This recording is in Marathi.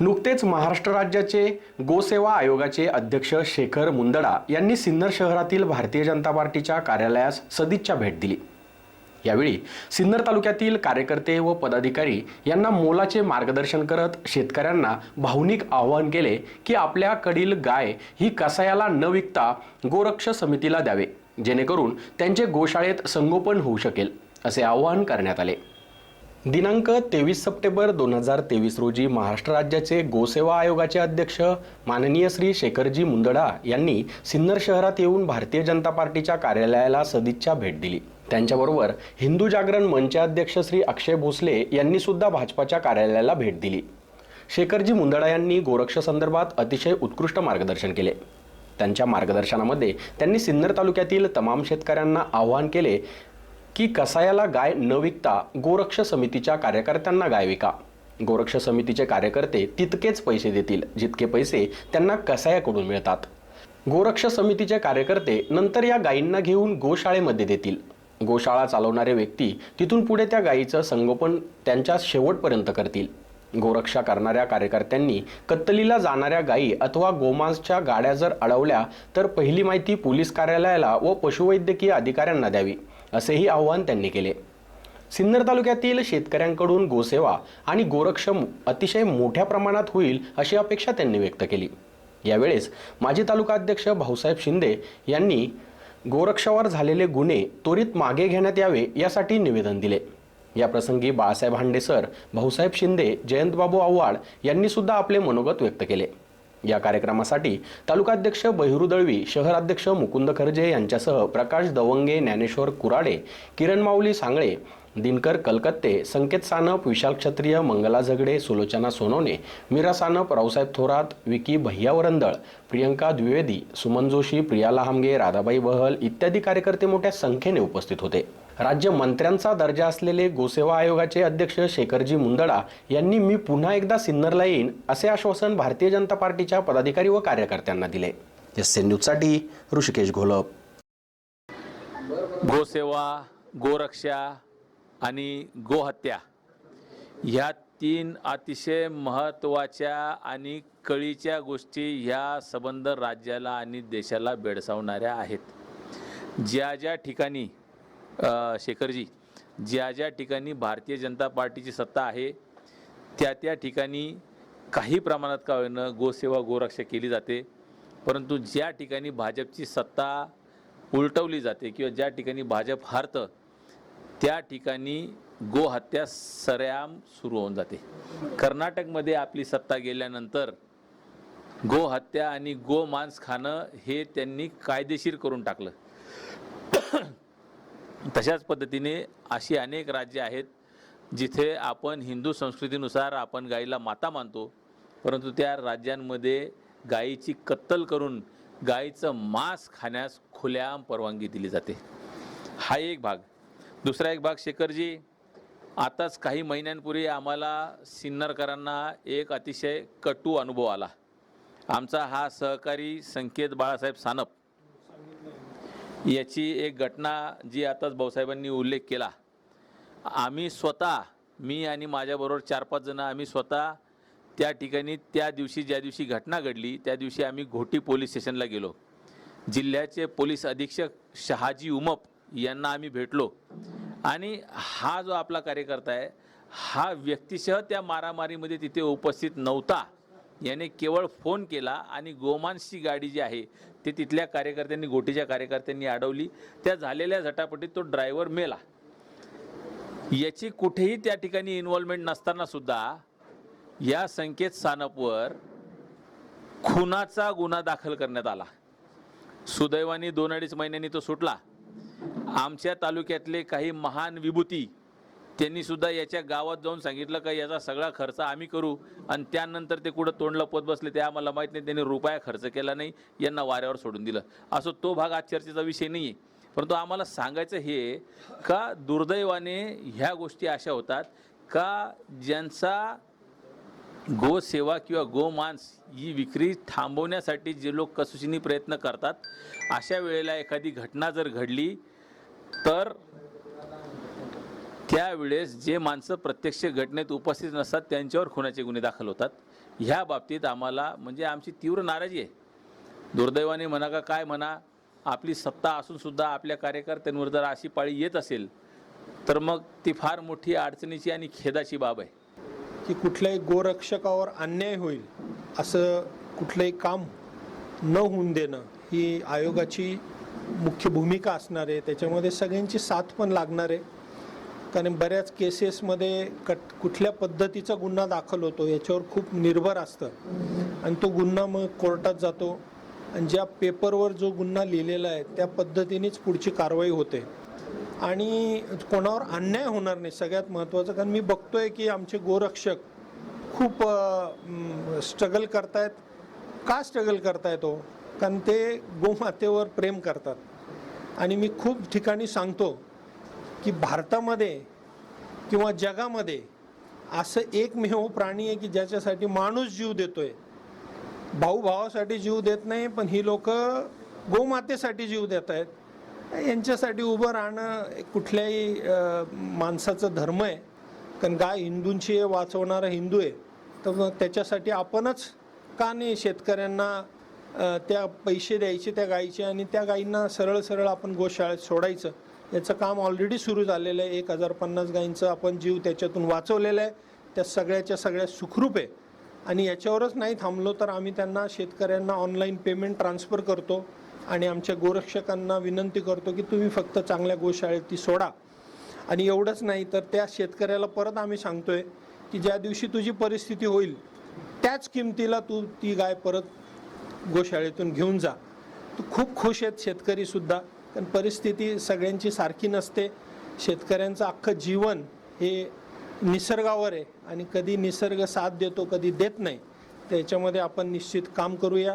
नुकतेच महाराष्ट्र राज्याचे गोसेवा आयोगाचे अध्यक्ष शेखर मुंदडा यांनी सिन्नर शहरातील भारतीय जनता पार्टीच्या कार्यालयास सदिच्छा भेट दिली. यावेळी सिन्नर तालुक्यातील कार्यकर्ते व पदाधिकारी यांना मोलाचे मार्गदर्शन करत शेतकऱ्यांना भावनिक आवाहन केले की आपल्याकडील गाय ही कसायाला न विकता गोरक्ष समितीला द्यावे जेणेकरून त्यांचे गोशाळेत संगोपन होऊ शकेल असे आवाहन करण्यात आले. दिनांक तेवीस सप्टेंबर दोन हजार तेवीस रोजी महाराष्ट्र राज्याचे गोसेवा आयोगाचे अध्यक्ष माननीय श्री शेखरजी मुंदडा यांनी सिन्नर शहरात येऊन भारतीय जनता पार्टीच्या कार्यालयाला सदिच्छा भेट दिली. त्यांच्याबरोबर हिंदू जागरण मंच अध्यक्ष श्री अक्षय भोसले यांनी सुद्धा भाजपाच्या कार्यालयाला भेट दिली. शेखरजी मुंदडा यांनी गोरक्ष संदर्भात अतिशय उत्कृष्ट मार्गदर्शन केले. त्यांच्या मार्गदर्शनामध्ये त्यांनी सिन्नर तालुक्यातील तमाम शेतकऱ्यांना आवाहन केले की कसायाला गाय न विकता गोरक्ष समितीच्या कार्यकर्त्यांना गाय विका. गोरक्ष समितीचे कार्यकर्ते तितकेच पैसे देतील जितके पैसे त्यांना कसायाकडून मिळतात. गोरक्ष समितीचे कार्यकर्ते नंतर या गायींना घेऊन गोशाळेमध्ये देतील. गोशाळा चालवणारे व्यक्ती तिथून पुढे त्या गायीचं संगोपन त्यांच्या शेवटपर्यंत करतील. गोरक्षा करणाऱ्या कार्यकर्त्यांनी कत्तलीला जाणाऱ्या गायी अथवा गोमांसच्या गाड्या जर अडवल्या तर पहिली माहिती पोलीस कार्यालयाला व पशुवैद्यकीय अधिकाऱ्यांना द्यावी. असेही आवाहन त्यांनी केले. सिन्नर तालुक्यातील शेतकऱ्यांकडून गोसेवा आणि गोरक्ष अतिशय मोठ्या प्रमाणात होईल अशी अपेक्षा त्यांनी व्यक्त केली. यावेळेस माजी तालुका अध्यक्ष भाऊसाहेब शिंदे यांनी गोरक्षावर झालेले गुन्हे त्वरित मागे घेण्यात यावे यासाठी निवेदन दिले. या प्रसंगी बाळासाहेब हांडेसर भाऊसाहेब शिंदे जयंतबाबू आव्हाड यांनी सुद्धा आपले मनोगत व्यक्त केले. या कार्यक्रमासाठी तालुकाध्यक्ष बहिरू दळवी शहराध्यक्ष मुकुंद खर्जे यांच्यासह प्रकाश दवंगे ज्ञानेश्वर कुराडे किरण माऊली सांगळे दिनकर कलकत्ते संकेत सानप विशाल क्षत्रिय मंगला झगडे सुलोचना सोनवणे मीरा सानप रावसाहेब थोरात विकी भैया वरंदळ प्रियंका द्विवेदी सुमन जोशी प्रिया लहामगे राधाबाई बहल इत्यादी कार्यकर्ते मोठ्या संख्येने उपस्थित होते. राज्य मंत्र्यांचा दर्जा असलेले गोसेवा आयोगाचे अध्यक्ष शेखरजी मुंदडा यांनी मी पुन्हा एकदा सिन्नरला येईन असे आश्वासन भारतीय जनता पार्टीच्या पदाधिकारी व कार्यकर्त्यांना दिले. एस एन न्यूजसाठी ऋषिकेश घोलप. गोसेवा गोरक्षा आणि गोहत्या ह्या तीन अतिशय महत्त्वाच्या आणि कळीच्या गोष्टी ह्या संबंध राज्याला आणि देशाला बेडसावणाऱ्या आहेत. ज्या ज्या ठिकाणी शेखरजी ज्या ज्या ठिकाणी भारतीय जनता पार्टीची सत्ता आहे त्या त्या ठिकाणी काही प्रमाणात का होईनं गोसेवा गोरक्षा केली जाते. परंतु ज्या ठिकाणी भाजपची सत्ता उलटवली जाते किंवा ज्या ठिकाणी भाजप हारतं त्या ठिकाणी गोहत्या सरेआम सुरू होऊन जाते. कर्नाटकमध्ये आपली सत्ता गेल्यानंतर गोहत्या आणि गोमांस खाणं हे त्यांनी कायदेशीर करून टाकलं. तशाच पद्धतीने अशी अनेक राज्ये आहेत जिथे आपण हिंदू संस्कृतीनुसार आपण गाईला माता मानतो परंतु त्या राज्यांमध्ये गायीची कत्तल करून गायीचं मांस खाण्यास खुल्याम परवानगी दिली जाते. हा एक भाग. दुसरा एक भाग शेखरजी आताच काही महिन्यांपूर्वी आम्हाला सिन्नरकरांना एक अतिशय कटू अनुभव आला. आमचा हा सहकारी संकेत बाळासाहेब सानप याची एक घटना जी आताच भाऊसाहेबांनी उल्लेख केला. आम्ही स्वतः मी आणि माझ्याबरोबर चार पाच जणं आम्ही स्वतः त्या ठिकाणी त्या दिवशी ज्या दिवशी घटना घडली त्या दिवशी आम्ही घोटी पोलीस स्टेशनला गेलो. जिल्ह्याचे पोलीस अधीक्षक शहाजी उमप यांना आम्ही भेटलो. आणि हा जो आपला कार्यकर्ता आहे हा व्यक्तिशः त्या मारामारीमध्ये तिथे उपस्थित नव्हता. याने केवळ फोन केला आणि गोमांसची गाडी जी आहे ती तिथल्या कार्यकर्त्यांनी गोटीच्या कार्यकर्त्यांनी अडवली. त्या झालेल्या झटापटीत तो ड्रायव्हर मेला. याची कुठेही त्या ठिकाणी इन्व्हॉल्वमेंट नसताना सुद्धा या संकेत खुनाचा गुन्हा दाखल करण्यात आला. सुदैवाने दोन अडीच महिन्यांनी तो सुटला. आमच्या तालुक्यातले काही महान विभूती त्यांनी सुद्धा याच्या गावात जाऊन सांगितलं का याचा सगळा खर्च आम्ही करू आणि त्यानंतर ते कुठं तोंड लपवत बसले ते आम्हाला माहीत नाही. त्यांनी रुपया खर्च केला नाही यांना वाऱ्यावर सोडून दिलं. असं तो भाग आज चर्चेचा विषय नाही आहे परंतु आम्हाला सांगायचं हे का दुर्दैवाने ह्या गोष्टी अशा होतात का ज्यांचा गोसेवा किंवा गोमांस ही विक्री थांबवण्यासाठी जे लोक कसोशीने प्रयत्न करतात अशा वेळेला एखादी घटना जर घडली तर त्यावेळेस जे माणसं प्रत्यक्ष घटनेत उपस्थित नसतात त्यांच्यावर खुनाचे गुन्हे दाखल होतात. ह्या बाबतीत आम्हाला म्हणजे आमची तीव्र नाराजी आहे. दुर्दैवाने म्हणा का काय म्हणा आपली सत्ता असूनसुद्धा आपल्या कार्यकर्त्यांवर जर अशी पाळी येत असेल तर मग ती फार मोठी अडचणीची आणि खेदाची बाब आहे. की कुठल्याही गोरक्षकावर अन्याय होईल असं कुठलंही काम न होऊन देणं ही आयोगाची मुख्य भूमिका असणार आहे. त्याच्यामध्ये सगळ्यांची साथ पण लागणार आहे. कारण बऱ्याच केसेसमध्ये कट कुठल्या पद्धतीचा गुन्हा दाखल होतो याच्यावर खूप निर्भर असतं. आणि तो गुन्हा मग कोर्टात जातो आणि ज्या पेपरवर जो गुन्हा लिहिलेला आहे त्या पद्धतीनेच पुढची कारवाई होते. आणि कोणावर अन्याय होणार नाही सगळ्यात महत्त्वाचं कारण मी बघतोय की आमचे गोरक्षक खूप स्ट्रगल करतायत. का स्ट्रगल करतायत हो? कारण ते गोमातेवर प्रेम करतात. आणि मी खूप ठिकाणी सांगतो की भारतामध्ये किंवा जगामध्ये असं एकमेव प्राणी आहे की ज्याच्यासाठी माणूस जीव देतोय. भाऊ भावासाठी जीव देत नाही पण ही लोक गोमातेसाठी जीव देत आहेत. यांच्यासाठी उभं राहणं कुठल्याही माणसाचं धर्म आहे. कारण गाय हिंदूंची वाचवणारा हिंदू आहे. तर त्याच्यासाठी आपणच का नाही शेतकऱ्यांना त्या पैसे द्यायचे त्या गायीचे आणि त्या गायींना सरळ सरळ आपण गोशाळेत सोडायचं? याचं काम ऑलरेडी सुरू झालेलं आहे. एक हजार पन्नास गायींचं आपण जीव त्याच्यातून वाचवलेलं आहे. त्या सगळ्याच्या सगळ्या सुखरूप आहे. आणि याच्यावरच नाही थांबलो तर आम्ही त्यांना शेतकऱ्यांना ऑनलाईन पेमेंट ट्रान्सफर करतो आणि आमच्या गोरक्षकांना विनंती करतो की तुम्ही फक्त चांगल्या गोशाळेत ती सोडा. आणि एवढंच नाही तर त्या शेतकऱ्याला परत आम्ही सांगतोय की ज्या दिवशी तुझी परिस्थिती होईल त्याच किमतीला तू ती गाय परत गोशाळेतून घेऊन जा. तू खूप खुश आहेत शेतकरीसुद्धा कारण परिस्थिती सगळ्यांची सारखी नसते. शेतकऱ्यांचं अख्खं जीवन हे निसर्गावर आहे आणि कधी निसर्ग साथ देतो कधी देत नाही. त्याच्यामध्ये आपण निश्चित काम करूया.